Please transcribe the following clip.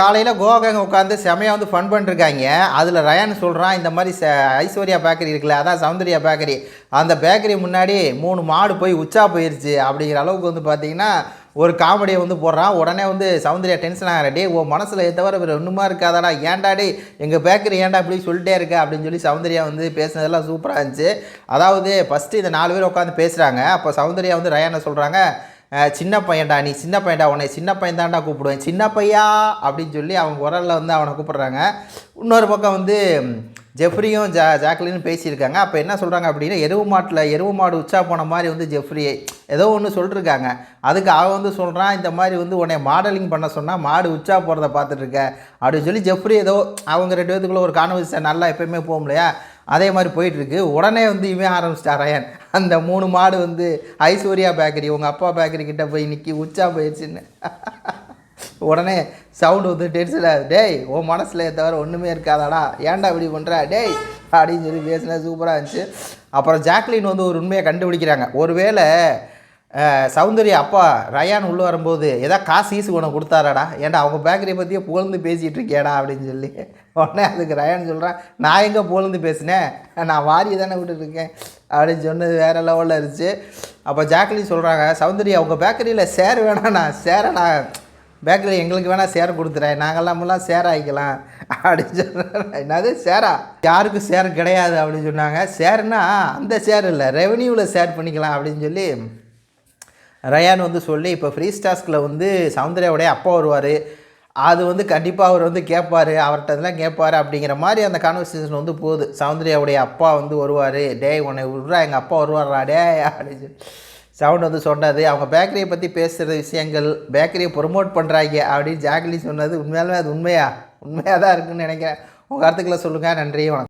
காலையில் கோகாங்க உட்காந்து செமையாக வந்து ஃபன் பண்ணிருக்காங்க. அதில் ரயான் சொல்கிறான் இந்த மாதிரி ச ஐஸ்வர்யா பேக்கரி இருக்குல்ல அதான் சௌந்தர்யா பேக்கரி அந்த பேக்கரி முன்னாடி மூணு மாடு போய் உச்சா போயிருச்சு அப்படிங்கிற அளவுக்கு வந்து பார்த்தீங்கன்னா ஒரு காமெடியை வந்து போடுறான். உடனே வந்து சௌந்தர்யா டென்ஷன் ஆகிற உன் மனசில் தவிர வேறு ஒன்றுமா இருக்காதாடா. ஏன்டாடி எங்கள் பேக்கரி ஏன்டா இப்படி சொல்லிட்டே இருக்க? அப்படின்னு சொல்லி சௌந்தர்யா வந்து பேசினதெல்லாம் சூப்பராக இருந்துச்சு. அதாவது ஃபஸ்ட்டு இந்த நாலு பேர் உட்காந்து பேசுகிறாங்க அப்போ சௌந்தர்யா வந்து ரயானை சொல்கிறாங்க சின்ன பையன்டா நீ சின்ன பையன்டா உன்னை சின்ன பையன் தான்டா கூப்பிடுவேன். சின்ன பையா? அப்படின்னு சொல்லி அவங்க குரலில் வந்து அவனை கூப்பிட்றாங்க. இன்னொரு பக்கம் வந்து ஜெஃப்ரியும் ஜா ஜாக்லினும் பேசியிருக்காங்க. அப்போ என்ன சொல்கிறாங்க அப்படின்னா எருவு மாட்டில் எருவு மாடு உச்சா போன மாதிரி வந்து ஜெஃப்ரியை ஏதோ ஒன்று சொல்லிருக்காங்க. அதுக்கு அவன் வந்து சொல்கிறான் இந்த மாதிரி வந்து உன்னை மாடலிங் பண்ண சொன்னால் மாடு உச்சா போகிறத பார்த்துட்ருக்க அப்படின்னு சொல்லி ஜெஃப்ரி ஏதோ அவங்க ரெண்டு பேத்துக்குள்ளே ஒரு கான்வர்சேஷன் நல்லா எப்பயுமே போகும் இல்லையா? அதே மாதிரி போயிட்டுருக்கு. உடனே வந்து இவன் ஆரம்பிச்சிட்டா ரயன். அந்த மூணு மாடு வந்து ஐஸ்வர்யா பேக்கரி உங்கள் அப்பா பேக்கரி கிட்டே போய் நிற்கி உச்சா போயிடுச்சுன்னு. உடனே சவுண்டு வந்து டென்ஷன் ஆகுது டேய் உன் மனசில் தவிர ஒன்றுமே இருக்காதாடா. ஏன்டா இப்படி பண்ணுறா டேய் அப்படின்னு சொல்லி பேசினா சூப்பராக இருந்துச்சு. அப்புறம் ஜாக்லின் வந்து ஒரு உண்மையை கண்டுபிடிக்கிறாங்க. ஒருவேளை சௌந்தர்யா அப்பா ரயான் உள்ளே வரும்போது ஏதா காசு ஈசு உனக்கு கொடுத்தாராடா? ஏன்டா அவங்க பேக்கரியை பற்றியே புகழ்ந்து பேசிகிட்டு இருக்கேடா அப்படின்னு சொல்லி. உடனே அதுக்கு ரயான் சொல்கிறான் நான் எங்கே புகழ்ந்து பேசினேன்? நான் வாரி தானே விட்டுருக்கேன் அப்படின்னு சொன்னது வேறு லெவலில் இருந்துச்சு. அப்போ ஜாக்லின் சொல்கிறாங்க சௌந்தர்யா உங்கள் பேக்கரியில் சேர் வேணாண்ணா சேரை நான் பேக்கரி எங்களுக்கு வேணால் சேர கொடுத்துறேன். நாங்கள்லாம் சேர ஆகிக்கலாம். அப்படின்னு சொன்னாங்க என்னது சேரா யாருக்கும் சேர் கிடையாது அப்படின்னு சொன்னாங்க. சேர்னா அந்த சேர் இல்லை ரெவன்யூவில் ஷேர் பண்ணிக்கலாம் அப்படின்னு சொல்லி ரயான் வந்து சொல்லி இப்போ ஃப்ரீ ஸ்டாஸ்கில் வந்து சௌந்தர்யாவுடைய அப்பா வருவார். அது வந்து கண்டிப்பாக அவர் வந்து கேட்பார். அவர்கிட்ட இதெல்லாம் கேட்பார். அப்படிங்கிற மாதிரி அந்த கான்வர்சேஷன் வந்து போகுது. சௌந்தர்யாவுடைய அப்பா வந்து வருவார். டேய் உன்னை விட்றா எங்கள் அப்பா வருவாரா டே அப்படின்னு சவுண்ட் வந்து சொன்னது அவங்க பேக்கரியை பற்றி பேசுகிற விஷயங்கள் பேக்கரியை ப்ரொமோட் பண்ணுறாங்க அப்படின்னு ஜாக்லி சொன்னது உண்மையாலுமே அது உண்மையா? உண்மையாக தான் இருக்குன்னு நினைக்கிறேன். உங்கள் கருத்துக்களை சொல்லுங்கள் நன்றி வணக்கம்.